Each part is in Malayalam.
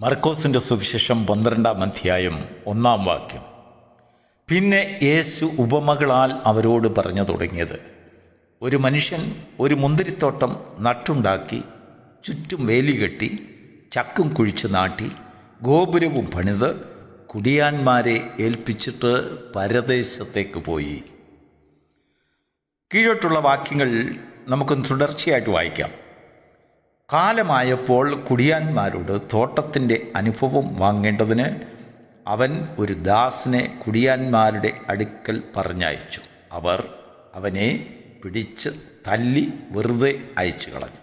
മർക്കോസിന്റെ സുവിശേഷം പന്ത്രണ്ടാം അധ്യായം ഒന്നാം വാക്യം. പിന്നെ യേശു ഉപമകളാൽ അവരോട് പറഞ്ഞു തുടങ്ങിയത്. ഒരു മനുഷ്യൻ ഒരു മുന്തിരിത്തോട്ടം നട്ടുണ്ടാക്കി ചുറ്റും വേലി കെട്ടി ചക്കും കുഴിച്ച് നാട്ടി ഗോപുരവും പണിത് കുടിയാന്മാരെ ഏൽപ്പിച്ചിട്ട് പരദേശത്തേക്ക് പോയി. കീഴോട്ടുള്ള വാക്യങ്ങൾ നമുക്കൊന്ന് തുടർച്ചയായിട്ട് വായിക്കാം. കാലമായപ്പോൾ കുടിയാന്മാരോട് തോട്ടത്തിന്റെ അനുഭവം വാങ്ങേണ്ടതിന് അവൻ ഒരു ദാസിനെ കുടിയാന്മാരുടെ അടുക്കൽ പറഞ്ഞയച്ചു. അവർ അവനെ പിടിച്ച് തല്ലി വെറുതെ അയച്ചു കളഞ്ഞു.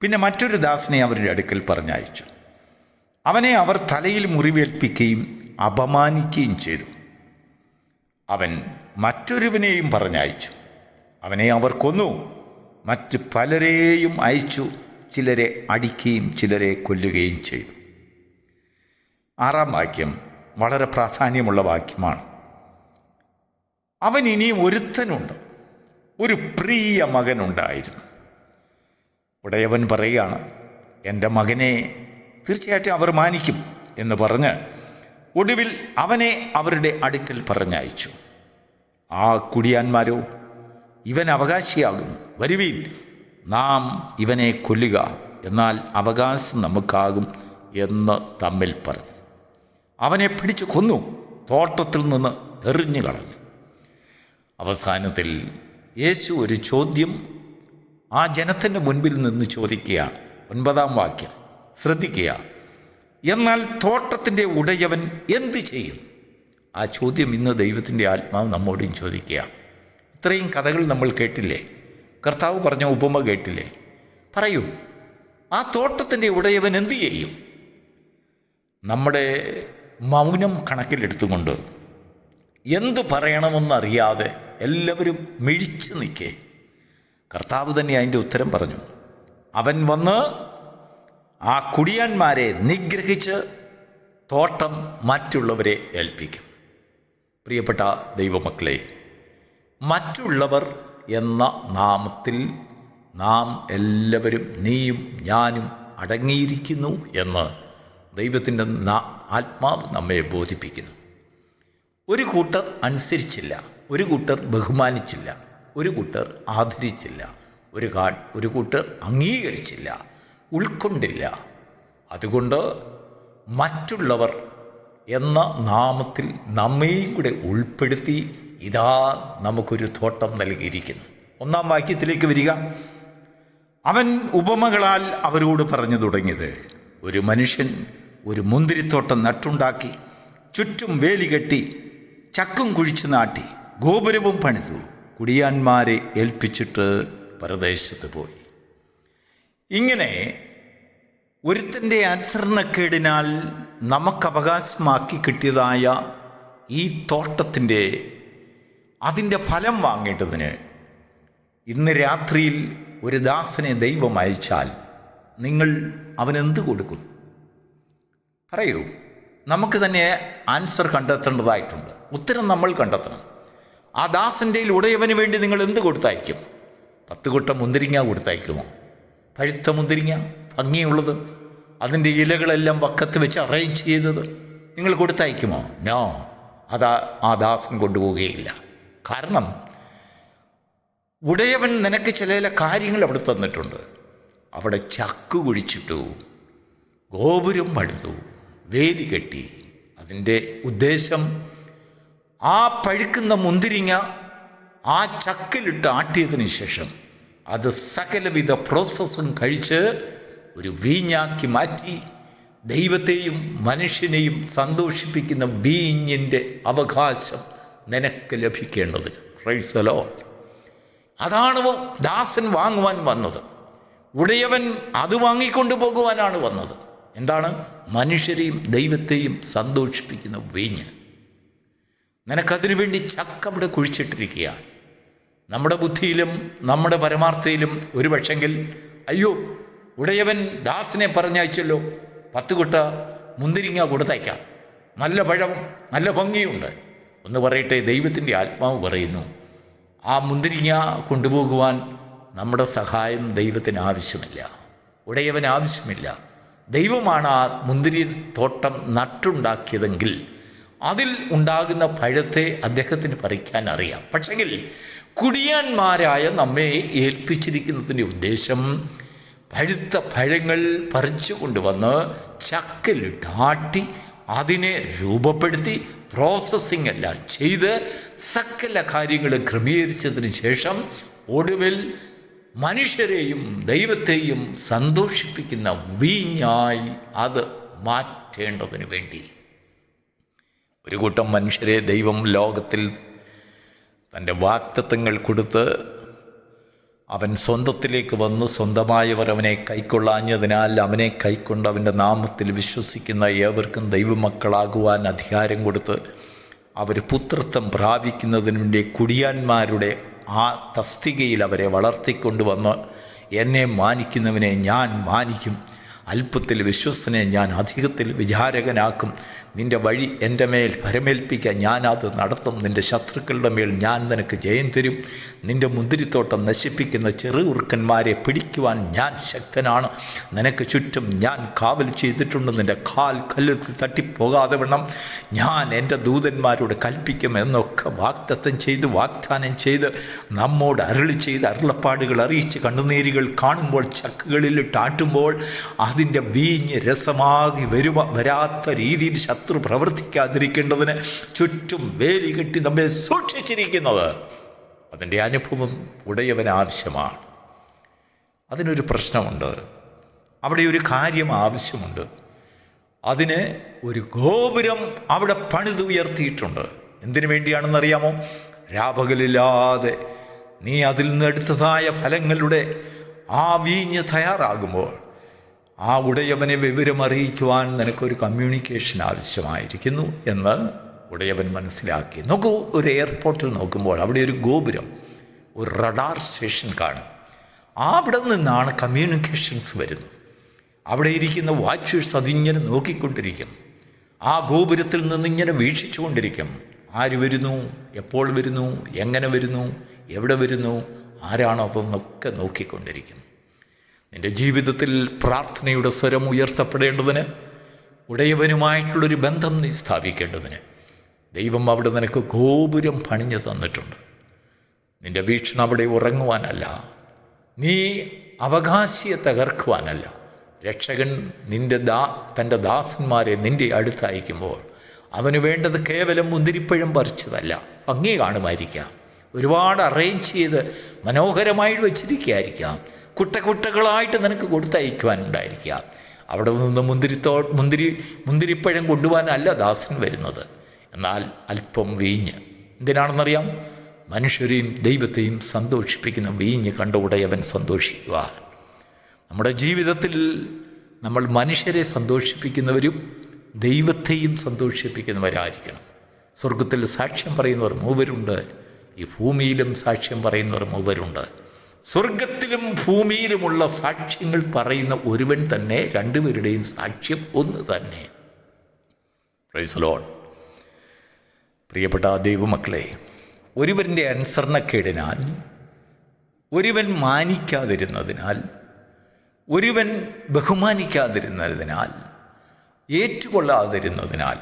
പിന്നെ മറ്റൊരു ദാസിനെ അവരുടെ അടുക്കൽ പറഞ്ഞയച്ചു. അവനെ അവർ തലയിൽ മുറിവേൽപ്പിക്കുകയും അപമാനിക്കുകയും ചെയ്തു. അവൻ മറ്റൊരുവനെയും പറഞ്ഞയച്ചു. അവനെ അവർ കൊന്നു. മറ്റ് പലരെയും അയച്ചു. ചിലരെ അടിക്കുകയും ചിലരെ കൊല്ലുകയും ചെയ്തു. ആറാം വാക്യം വളരെ പ്രാധാന്യമുള്ള വാക്യമാണ്. അവൻ ഇനി ഒരുത്തനുണ്ട്. ഒരു പ്രിയ മകനുണ്ടായിരുന്നു. ഉടയവൻ പറയുകയാണ് എന്റെ മകനെ തീർച്ചയായിട്ടും അവർ മാനിക്കും എന്ന് പറഞ്ഞ് ഒടുവിൽ അവനെ അവരുടെ അടുക്കൽ പറഞ്ഞയച്ചു. ആ കുടിയാന്മാരോ ഇവൻ അവകാശിയാകുന്നു. വരുവീൻ. നാം ഇവനെ കൊല്ലുക എന്നാൽ അവകാശം നമുക്കാകും എന്ന് തമ്മിൽ പറഞ്ഞു. അവനെ പിടിച്ചു കൊന്നു തോട്ടത്തിൽ നിന്ന് എറിഞ്ഞു കളഞ്ഞു. അവസാനത്തിൽ യേശു ഒരു ചോദ്യം ആ ജനത്തിന്റെ മുൻപിൽ നിന്ന് ചോദിക്കുക ഒൻപതാം വാക്യം ശ്രദ്ധിക്കുക എന്നാൽ തോട്ടത്തിന്റെ ഉടയവൻ എന്തു ചെയ്യും? ആ ചോദ്യം ഇന്ന് ദൈവത്തിന്റെ ആത്മാവ് നമ്മോടും ചോദിക്കുക. ഇത്രയും കഥകൾ നമ്മൾ കേട്ടില്ലേ? കർത്താവ് പറഞ്ഞ ഉപമ കേട്ടില്ലേ? പറയൂ ആ തോട്ടത്തിന്റെ ഉടയവൻ എന്തു ചെയ്യും? നമ്മുടെ മൗനം കണക്കിലെടുത്തുകൊണ്ട് എന്തു പറയണമെന്നറിയാതെ എല്ലാവരും മിഴിച്ചു നിൽക്കേ. കർത്താവ് തന്നെ അതിന്റെ ഉത്തരം പറഞ്ഞു. അവൻ വന്ന് ആ കുടിയാന്മാരെ നിഗ്രഹിച്ച് തോട്ടം മറ്റുള്ളവരെ ഏൽപ്പിക്കും. പ്രിയപ്പെട്ട ദൈവമക്കളെ മറ്റുള്ളവർ എന്ന നാമത്തിൽ നാം എല്ലാവരും നീയും ഞാനും അടങ്ങിയിരിക്കുന്നു എന്ന് ദൈവത്തിന്റെ ആത്മാവ് നമ്മെ ബോധിപ്പിക്കുന്നു. ഒരു കൂട്ടർ അനുസരിച്ചില്ല ഒരു കൂട്ടർ ബഹുമാനിച്ചില്ല ഒരു കൂട്ടർ ആദരിച്ചില്ല ഒരു കാ ഒരു കൂട്ടർ അംഗീകരിച്ചില്ല ഉൾക്കൊണ്ടില്ല. അതുകൊണ്ട് മറ്റുള്ളവർ എന്ന നാമത്തിൽ നമ്മയും കൂടെ ഉൾപ്പെടുത്തി ഇതാ നമുക്കൊരു തോട്ടം നൽകിയിരിക്കുന്നു. ഒന്നാം വാക്യത്തിലേക്ക് വരിക. അവൻ ഉപമകളാൽ അവരോട് പറഞ്ഞു തുടങ്ങിയത്. ഒരു മനുഷ്യൻ ഒരു മുന്തിരിത്തോട്ടം നട്ടുണ്ടാക്കി ചുറ്റും വേലി കെട്ടി ചക്കും കുഴിച്ചു നാട്ടി ഗോപുരവും പണിതു. കുടിയാന്മാരെ ഏൽപ്പിച്ചിട്ട് പരദേശത്ത് പോയി. ഇങ്ങനെ ഒരുത്തന്റെ അനുസരണക്കേടിനാൽ നമുക്ക് അവകാശമാക്കി കിട്ടിയതായ ഈ തോട്ടത്തിന്റെ അതിന്റെ ഫലം വാങ്ങേണ്ടതിന് ഇന്ന് രാത്രിയിൽ ഒരു ദാസനെ ദൈവം അയച്ചാൽ നിങ്ങൾ അവനെന്ത് കൊടുക്കും? പറയൂ. നമുക്ക് തന്നെ ആൻസർ കണ്ടെത്തേണ്ടതായിട്ടുണ്ട്. ഉത്തരം നമ്മൾ കണ്ടെത്തണം. ആ ദാസന്റെ ഉടയവന് വേണ്ടി നിങ്ങൾ എന്ത് കൊടുത്തയക്കും? പത്ത് കൊട്ട മുന്തിരിങ്ങ കൊടുത്തയക്കുമോ? പഴുത്ത മുന്തിരിങ്ങ ഭംഗിയുള്ളത് അതിന്റെ ഇലകളെല്ലാം വക്കത്ത് വെച്ച് അറേഞ്ച് ചെയ്തത് നിങ്ങൾ കൊടുത്തയക്കുമോ? നോ അതാ ആ ദാസൻ കൊണ്ടുപോവുകയില്ല. കാരണം ഉടയവൻ നിനക്ക് ചില കാര്യങ്ങൾ അവിടെ തന്നിട്ടുണ്ട്. അവിടെ ചക്ക് കുഴിച്ചിട്ടു ഗോപുരം പണിതു വേലി കെട്ടി. അതിന്റെ ഉദ്ദേശം ആ പഴുക്കുന്ന മുന്തിരിങ്ങ ആ ചക്കിലിട്ട് ആട്ടിയതിന് ശേഷം അത് സകലവിധ പ്രോസസ്സും കഴിച്ച് ഒരു വീഞ്ഞാക്കി മാറ്റി ദൈവത്തെയും മനുഷ്യനെയും സന്തോഷിപ്പിക്കുന്ന വീഞ്ഞിന്റെ അവകാശം. നിനക്ക് ലഭിക്കേണ്ടത്. റൈസലോ അതാണ് ദാസൻ വാങ്ങുവാൻ വന്നത്. ഉടയവൻ അത് വാങ്ങിക്കൊണ്ടു പോകുവാനാണ് വന്നത്. എന്താണ്? മനുഷ്യരെയും ദൈവത്തെയും സന്തോഷിപ്പിക്കുന്ന വീഞ്ഞ്. നിനക്കതിനു വേണ്ടി ചക്ക അവിടെ കുഴിച്ചിട്ടിരിക്കുകയാണ്. നമ്മുടെ ബുദ്ധിയിലും നമ്മുടെ പരമാർത്ഥയിലും ഒരു പക്ഷെങ്കിൽ അയ്യോ ഉടയവൻ ദാസിനെ പറഞ്ഞയച്ചല്ലോ. പത്ത് കുട്ട മുന്തിരിങ്ങ കൊടുത്തയക്കാം. നല്ല പഴം നല്ല ഭംഗിയുണ്ട്. ഒന്ന് പറയട്ടെ ദൈവത്തിന്റെ ആത്മാവ് പറയുന്നു. ആ മുന്തിരിങ്ങ കൊണ്ടുപോകുവാൻ നമ്മുടെ സഹായം ദൈവത്തിന് ആവശ്യമില്ല. ഉടയവൻ ആവശ്യമില്ല. ദൈവമാണ് ആ മുന്തിരി തോട്ടം നട്ടുണ്ടാക്കിയതെങ്കിൽ അതിൽ ഉണ്ടാകുന്ന പഴത്തെ അദ്ദേഹത്തിന് പറിക്കാൻ അറിയാം. പക്ഷെങ്കിൽ കുടിയാന്മാരായ നമ്മെ ഏൽപ്പിച്ചിരിക്കുന്നതിന്റെ ഉദ്ദേശം പഴുത്ത പഴങ്ങൾ പറിച്ചു കൊണ്ടുവന്ന് ചക്കലിട്ട് ആട്ടി അതിനെ രൂപപ്പെടുത്തി പ്രോസസ്സിംഗ് എല്ലാം ചെയ്ത് സകല കാര്യങ്ങളും ക്രമീകരിച്ചതിന് ശേഷം ഒടുവിൽ മനുഷ്യരെയും ദൈവത്തെയും സന്തോഷിപ്പിക്കുന്ന വീഞ്ഞായി അത് മാറ്റേണ്ടതിന് വേണ്ടി. ഒരു കൂട്ടം മനുഷ്യരെ ദൈവം ലോകത്തിൽ തന്റെ വാക്തത്വങ്ങൾ കൊടുത്ത് അവൻ സ്വന്തത്തിലേക്ക് വന്ന് സ്വന്തമായവർ അവനെ കൈക്കൊള്ളാഞ്ഞതിനാൽ അവനെ കൈക്കൊണ്ട് അവന്റെ നാമത്തിൽ വിശ്വസിക്കുന്ന ഏവർക്കും ദൈവമക്കളാകുവാൻ അധികാരം കൊടുത്ത് അവർ പുത്രത്വം പ്രാപിക്കുന്നതിന് വേണ്ടി കുടിയാന്മാരുടെ ആ തസ്തികയിൽ അവരെ വളർത്തിക്കൊണ്ടുവന്ന് എന്നെ മാനിക്കുന്നവനെ ഞാൻ മാനിക്കും. അല്പത്തിൽ വിശ്വസ്തനെ ഞാൻ അധികത്തിൽ വിചാരകനാക്കും. നിന്റെ വഴി എന്റെ മേൽ ഫരമേൽപ്പിക്കാൻ ഞാനത് നടത്തും. നിന്റെ ശത്രുക്കളുടെ മേൽ ഞാൻ നിനക്ക് ജയം തരും. നിന്റെ മുന്തിരിത്തോട്ടം നശിപ്പിക്കുന്ന ചെറുകുറുക്കന്മാരെ പിടിക്കുവാൻ ഞാൻ ശക്തനാണ്. നിനക്ക് ചുറ്റും ഞാൻ കാവൽ ചെയ്തിട്ടുണ്ട്. നിന്റെ കാൽ കല്ലെത്തി തട്ടിപ്പോകാതെ വണ്ണം. ഞാൻ എന്റെ ദൂതന്മാരോട് കൽപ്പിക്കും എന്നൊക്കെ വാഗ്ദത്തം ചെയ്ത് വാഗ്ദാനം ചെയ്ത് നമ്മോട് അരുളി ചെയ്ത് അരുളപ്പാടുകൾ അറിയിച്ച് കണ്ണുനീരുകൾ കാണുമ്പോൾ ചക്കുകളിലിട്ട് ആട്ടുമ്പോൾ അതിന്റെ വീഞ്ഞ് രസമാകി വരുവ വരാത്ത രീതിയിൽ ശത്രു പ്രവർത്തിക്കാതിരിക്കേണ്ടതിന് ചുറ്റും വേലി കെട്ടി നമ്മെ സൂക്ഷിച്ചിരിക്കുന്നത്. അതിന്റെ അനുഭവം ഉടയവന് ആവശ്യമാണ്. അതിനൊരു പ്രശ്നമുണ്ട്. അവിടെ ഒരു കാര്യം ആവശ്യമുണ്ട്. അതിന് ഒരു ഗോപുരം അവിടെ പണിതുയർത്തിയിട്ടുണ്ട് എന്തിനു വേണ്ടിയാണെന്നറിയാമോ? രാപകലില്ലാതെ നീ അതിൽ നിന്ന് എടുത്തതായ ഫലങ്ങളുടെ ആ വീഞ്ഞ് തയ്യാറാകുമ്പോൾ ആ ഉടയവനെ വിവരം അറിയിക്കുവാൻ നിനക്കൊരു കമ്മ്യൂണിക്കേഷൻ ആവശ്യമായിരിക്കുന്നു എന്ന് ഉടയവൻ മനസ്സിലാക്കി. നോക്കൂ ഒരു എയർപോർട്ടിൽ നോക്കുമ്പോൾ അവിടെ ഒരു ഗോപുരം ഒരു റഡാർ സ്റ്റേഷൻ കാണും. അവിടെ നിന്നാണ് കമ്മ്യൂണിക്കേഷൻസ് വരുന്നത്. അവിടെ ഇരിക്കുന്ന വാച്ചേഴ്സ് അതിങ്ങനെ നോക്കിക്കൊണ്ടിരിക്കും. ആ ഗോപുരത്തിൽ നിന്ന് ഇങ്ങനെ വീക്ഷിച്ചുകൊണ്ടിരിക്കും. ആര് വരുന്നു? എപ്പോൾ വരുന്നു? എങ്ങനെ വരുന്നു? എവിടെ വരുന്നു? ആരാണതെന്നൊക്കെ നോക്കിക്കൊണ്ടിരിക്കും. നിന്റെ ജീവിതത്തിൽ പ്രാർത്ഥനയുടെ സ്വരം ഉയർത്തപ്പെടേണ്ടതിന് ഉടയവനുമായിട്ടുള്ളൊരു ബന്ധം നീ സ്ഥാപിക്കേണ്ടതിന്. ദൈവം അവിടെ നിനക്ക് ഗോപുരം പണിഞ്ഞു തന്നിട്ടുണ്ട്. നിന്റെ വീക്ഷണം അവിടെ ഉറങ്ങുവാനല്ല. നീ അവകാശിയെ തകർക്കുവാനല്ല. രക്ഷകൻ നിന്റെ ദാ തന്റെ ദാസന്മാരെ നിന്റെ അടുത്ത് അയക്കുമ്പോൾ അവന് വേണ്ടത് കേവലം മുന്തിരിപ്പഴം പറിച്ചതല്ല. ഭംഗി കാണുമായിരിക്കാം. ഒരുപാട് അറേഞ്ച് ചെയ്ത് മനോഹരമായി വെച്ചിരിക്കുകയായിരിക്കാം. കുട്ടക്കുട്ടകളായിട്ട് നിനക്ക് കൊടുത്തയക്കുവാനുണ്ടായിരിക്കുക. അവിടെ നിന്ന് മുന്തിരിത്തോ മുന്തിരി മുന്തിരിപ്പഴം കൊണ്ടുപോകാനല്ല ദാസൻ വരുന്നത്. എന്നാൽ അല്പം വീഞ്ഞ്. എന്തിനാണെന്നറിയാം? മനുഷ്യരെയും ദൈവത്തെയും സന്തോഷിപ്പിക്കുന്ന വീഞ്ഞ് കണ്ട ഉടയവൻ സന്തോഷിക്കുക. നമ്മുടെ ജീവിതത്തിൽ നമ്മൾ മനുഷ്യരെ സന്തോഷിപ്പിക്കുന്നവരും ദൈവത്തെയും സന്തോഷിപ്പിക്കുന്നവരായിരിക്കണം. സ്വർഗത്തിൽ സാക്ഷ്യം പറയുന്നവർ മൂവരുണ്ട്. ഈ ഭൂമിയിലും സാക്ഷ്യം പറയുന്നവർ മൂവരുണ്ട്. സ്വർഗത്തിലും ഭൂമിയിലുമുള്ള സാക്ഷ്യങ്ങൾ പറയുന്ന ഒരുവൻ തന്നെ രണ്ടുപേരുടെയും സാക്ഷ്യം ഒന്ന് തന്നെ. പ്രിയപ്പെട്ട ദൈവമക്കളെ ഒരുവന്റെ അനുസരണക്കേടിനാൽ ഒരുവൻ മാനിക്കാതിരുന്നതിനാൽ ഒരുവൻ ബഹുമാനിക്കാതിരുന്നതിനാൽ ഏറ്റുകൊള്ളാതിരുന്നതിനാൽ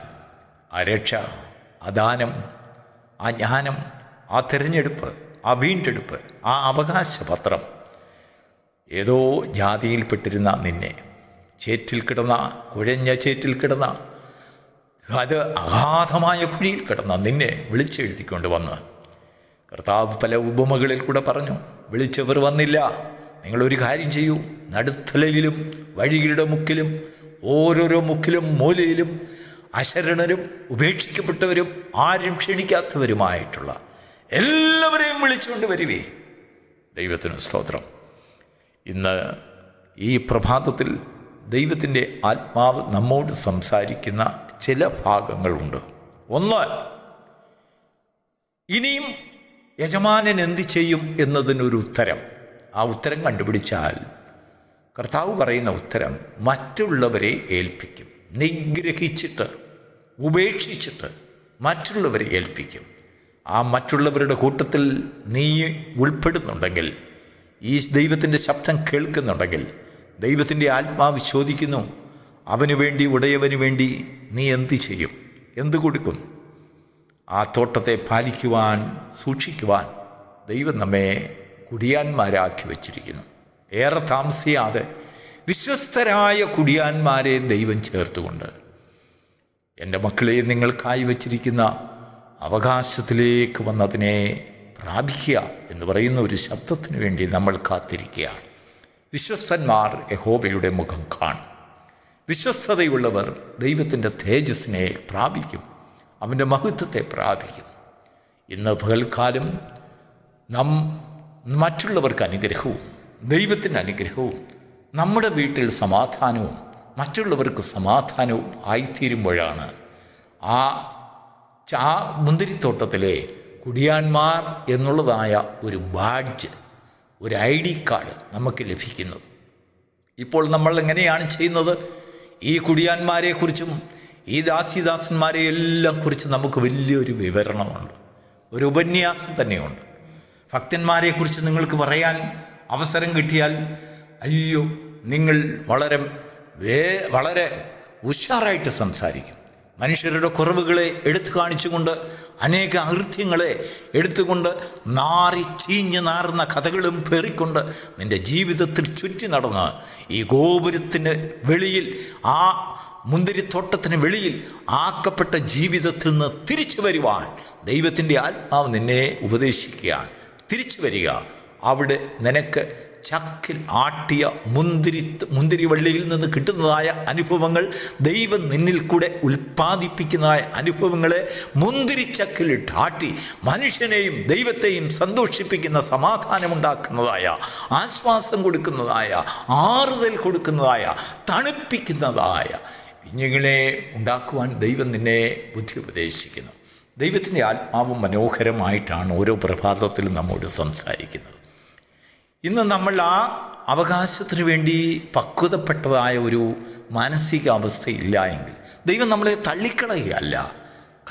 ആ രക്ഷ ആ ദാനം ആ ജ്ഞാനം ആ തിരഞ്ഞെടുപ്പ് ആ വീണ്ടെടുപ്പ് ആ അവകാശപത്രം. ഏതോ ജാതിയിൽപ്പെട്ടിരുന്ന നിന്നെ ചേറ്റിൽ കിടന്ന കുഴഞ്ഞ ചേറ്റിൽ കിടന്ന അത് അഗാധമായ കുഴിയിൽ കിടന്ന നിന്നെ വിളിച്ചെഴുതിക്കൊണ്ട് വന്ന്. കർത്താവ് പല ഉപമകളിൽ കൂടെ പറഞ്ഞു വിളിച്ചവർ വന്നില്ല നിങ്ങളൊരു കാര്യം ചെയ്യൂ. നടുത്തലയിലും വഴികളുടെ മുക്കിലും ഓരോരോ മുക്കിലും മൂലയിലും അശരണരും ഉപേക്ഷിക്കപ്പെട്ടവരും ആരും ക്ഷണിക്കാത്തവരുമായിട്ടുള്ള എല്ലാവരെയും വിളിച്ചുകൊണ്ട് വരുവേ ദൈവത്തിന് സ്തോത്രം. ഇന്ന് ഈ പ്രഭാതത്തിൽ ദൈവത്തിന്റെ ആത്മാവ് നമ്മോട് സംസാരിക്കുന്ന ചില ഭാഗങ്ങളുണ്ട്. ഒന്ന് ഇനിയും യജമാനൻ എന്ത് ചെയ്യും എന്നതിനൊരു ഉത്തരം. ആ ഉത്തരം കണ്ടുപിടിച്ചാൽ കർത്താവ് പറയുന്ന ഉത്തരം മറ്റുള്ളവരെ ഏൽപ്പിക്കും. നിഗ്രഹിച്ചിട്ട് ഉപേക്ഷിച്ചിട്ട് മറ്റുള്ളവരെ ഏൽപ്പിക്കും. ആ മറ്റുള്ളവരുടെ കൂട്ടത്തിൽ നീ ഉൾപ്പെടുന്നുണ്ടെങ്കിൽ ഈ ദൈവത്തിന്റെ ശബ്ദം കേൾക്കുന്നുണ്ടെങ്കിൽ ദൈവത്തിന്റെ ആത്മാവ് ചോദിക്കുന്നു അവന് വേണ്ടി ഉടയവന് വേണ്ടി നീ എന്ത് ചെയ്യും? എന്തു കൊടുക്കും? ആ തോട്ടത്തെ പാലിക്കുവാൻ സൂക്ഷിക്കുവാൻ ദൈവം നമ്മെ കുടിയാന്മാരാക്കി വച്ചിരിക്കുന്നു. ഏറെ താമസിയാതെ വിശ്വസ്തരായ കുടിയാന്മാരെ ദൈവം ചേർത്തുകൊണ്ട് എന്റെ മക്കളെ നിങ്ങൾക്കായി വച്ചിരിക്കുന്ന അവകാശത്തിലേക്ക് വന്നതിനെ പ്രാപിക്കുക എന്ന് പറയുന്ന ഒരു ശബ്ദത്തിന് വേണ്ടി നമ്മൾ കാത്തിരിക്കുക വിശ്വസ്തന്മാർ യഹോബയുടെ മുഖം കാണും. വിശ്വസ്തതയുള്ളവർ ദൈവത്തിന്റെ തേജസ്സിനെ പ്രാപിക്കും. അവന്റെ മഹത്വത്തെ പ്രാപിക്കും. ഇന്ന് പകൽക്കാലം നാം മറ്റുള്ളവർക്ക് അനുഗ്രഹവും ദൈവത്തിന്റെ അനുഗ്രഹവും നമ്മുടെ വീട്ടിൽ സമാധാനവും മറ്റുള്ളവർക്ക് സമാധാനവും ആയിത്തീരുമ്പോഴാണ് ആ ചാ മുന്തിരിത്തോട്ടത്തിലെ കുടിയാന്മാർ എന്നുള്ളതായ ഒരു ബാഡ്ജ് ഒരു ഐ ഡി കാർഡ് നമുക്ക് ലഭിക്കുന്നത്. ഇപ്പോൾ നമ്മൾ എങ്ങനെയാണ് ചെയ്യുന്നത്? ഈ കുടിയാന്മാരെക്കുറിച്ചും ഈ ദാസിദാസന്മാരെ എല്ലാം കുറിച്ച് നമുക്ക് വലിയൊരു വിവരണമുണ്ട്. ഒരു ഉപന്യാസം തന്നെയുണ്ട്. ഭക്തന്മാരെക്കുറിച്ച് നിങ്ങൾക്ക് പറയാൻ അവസരം കിട്ടിയാൽ അയ്യോ നിങ്ങൾ വളരെ വേ വളരെ ഉഷാറായിട്ട് സംസാരിക്കും. മനുഷ്യരുടെ കുറവുകളെ എടുത്തു കാണിച്ചുകൊണ്ട് അനേക അകൃത്യങ്ങളെ എടുത്തുകൊണ്ട് നാറി ചീഞ്ഞ് നാറുന്ന കഥകളും പേറിക്കൊണ്ട് നിന്റെ ജീവിതത്തിൽ ചുറ്റി നടന്ന് ഈ ഗോപുരത്തിന് വെളിയിൽ ആ മുന്തിരിത്തോട്ടത്തിന് വെളിയിൽ ആക്കപ്പെട്ട ജീവിതത്തിൽ നിന്ന് തിരിച്ചു വരുവാൻ ദൈവത്തിന്റെ ആത്മാവ് നിന്നെ ഉപദേശിക്കുകയാണ്. തിരിച്ചു വരിക. അവിടെ നിനക്ക് ചക്കിൽ ആട്ടിയ മുന്തിരി മുന്തിരിവള്ളിയിൽ നിന്ന് കിട്ടുന്നതായ അനുഭവങ്ങൾ ദൈവം നിന്നിൽ കൂടെ ഉൽപ്പാദിപ്പിക്കുന്നതായ അനുഭവങ്ങളെ മുന്തിരിച്ചക്കിലിട്ട് ആട്ടി മനുഷ്യനെയും ദൈവത്തെയും സന്തോഷിപ്പിക്കുന്ന സമാധാനമുണ്ടാക്കുന്നതായ ആശ്വാസം കൊടുക്കുന്നതായ ആറുതൽ കൊടുക്കുന്നതായ തണുപ്പിക്കുന്നതായ കുഞ്ഞുങ്ങളെ ഉണ്ടാക്കുവാൻ ദൈവം നിന്നെ ബുദ്ധി ഉപദേശിക്കുന്നു ദൈവത്തിന്റെ ആത്മാവ് മനോഹരമായിട്ടാണ് ഓരോ പ്രഭാതത്തിലും നമ്മോട് സംസാരിക്കുന്നത്. ഇന്ന് നമ്മൾ ആ അവകാശത്തിന് വേണ്ടി പക്വതപ്പെട്ടതായ ഒരു മാനസികാവസ്ഥയില്ല എങ്കിൽ ദൈവം നമ്മളെ തള്ളിക്കളയുകയല്ല.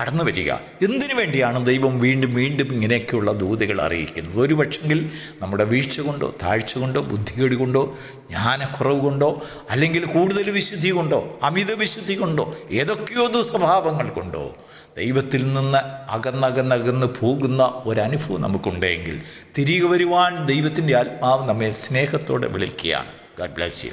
കടന്നു വരിക. എന്തിനു വേണ്ടിയാണ് ദൈവം വീണ്ടും വീണ്ടും ഇങ്ങനെയൊക്കെയുള്ള ദൂതകൾ അറിയിക്കുന്നത്? ഒരു പക്ഷെങ്കിൽ നമ്മുടെ വീഴ്ച കൊണ്ടോ താഴ്ച കൊണ്ടോ ബുദ്ധികേട് കൊണ്ടോ ജ്ഞാനക്കുറവ് കൊണ്ടോ അല്ലെങ്കിൽ കൂടുതൽ വിശുദ്ധി കൊണ്ടോ അമിത വിശുദ്ധി കൊണ്ടോ ഏതൊക്കെയോ ദുസ്വഭാവങ്ങൾ കൊണ്ടോ ദൈവത്തിൽ നിന്ന് അകന്നകന്നകന്ന് പോകുന്ന ഒരനുഭവം നമുക്കുണ്ടെങ്കിൽ തിരികെ വരുവാൻ ദൈവത്തിന്റെ ആത്മാവ് നമ്മെ സ്നേഹത്തോടെ വിളിക്കുകയാണ്. God bless you